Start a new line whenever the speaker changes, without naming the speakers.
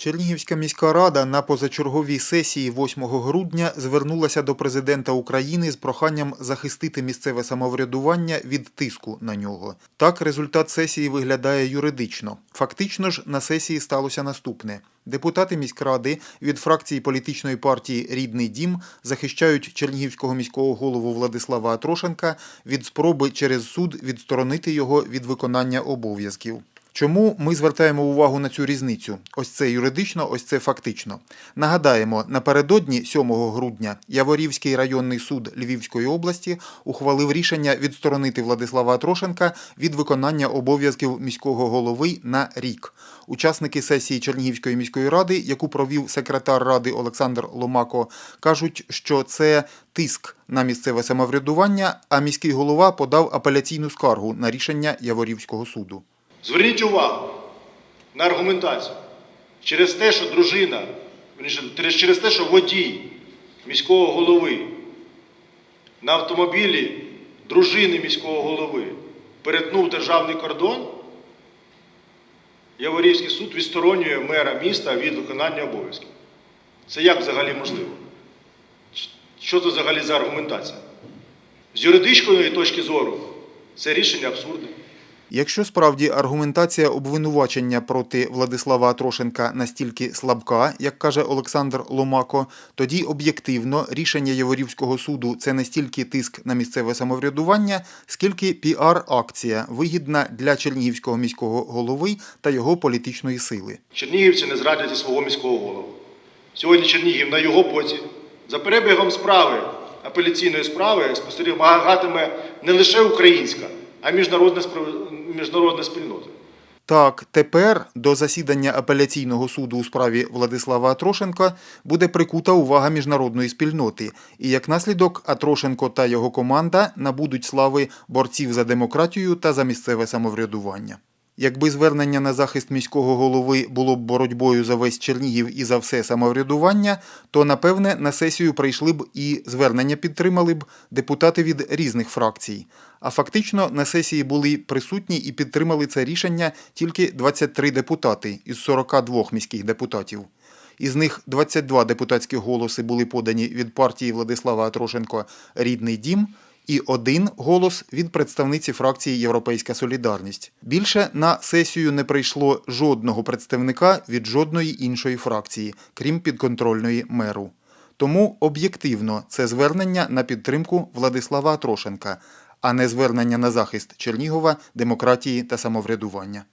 Чернігівська міська рада на позачерговій сесії 8 грудня звернулася до президента України з проханням захистити місцеве самоврядування від тиску на нього. Так, результат сесії виглядає юридично. Фактично ж на сесії сталося наступне: депутати міськради від фракції політичної партії Рідний дім захищають Чернігівського міського голову Владислава Атрошенка від спроби через суд відсторонити його від виконання обов'язків. Чому ми звертаємо увагу на цю різницю? Ось це юридично, ось це фактично. Нагадаємо, напередодні 7 грудня Яворівський районний суд Львівської області ухвалив рішення відсторонити Владислава Атрошенка від виконання обов'язків міського голови на рік. Учасники сесії Чернігівської міської ради, яку провів секретар ради Олександр Ломако, кажуть, що це тиск на місцеве самоврядування, а міський голова подав апеляційну скаргу на рішення Яворівського суду.
Зверніть увагу на аргументацію. Через те, що дружина, через те, що водій міського голови на автомобілі дружини міського голови перетнув державний кордон, Яворівський суд відсторонює мера міста від виконання обов'язків. Це як взагалі можливо? Що це взагалі за аргументація? З юридичної точки зору це рішення абсурдне.
Якщо справді аргументація обвинувачення проти Владислава Атрошенка настільки слабка, як каже Олександр Ломако, тоді об'єктивно рішення Яворівського суду це не стільки тиск на місцеве самоврядування, скільки піар-акція, вигідна для Чернігівського міського голови та його політичної сили.
Чернігівці не зрадять і свого міського голову. Сьогодні Чернігів на його боці. За перебігом справи, апеляційної справи, спостерігатиме не лише українська, а й міжнародна, справ- міжнародна спільнота.
Так, тепер до засідання апеляційного суду у справі Владислава Атрошенка буде прикута увага міжнародної спільноти, і як наслідок Атрошенко та його команда набудуть слави борців за демократію та за місцеве самоврядування. Якби звернення на захист міського голови було б боротьбою за весь Чернігів і за все самоврядування, то напевне на сесію прийшли б і звернення підтримали б депутати від різних фракцій. А фактично на сесії були присутні і підтримали це рішення тільки 23 депутати із 42 міських депутатів. Із них 22 депутатські голоси були подані від партії Владислава Атрошенко Рідний дім і один голос від представниці фракції Європейська Солідарність. Більше на сесію не прийшло жодного представника від жодної іншої фракції, крім підконтрольної меру. Тому об'єктивно це звернення на підтримку Владислава Атрошенка, а не звернення на захист Чернігова, демократії та самоврядування.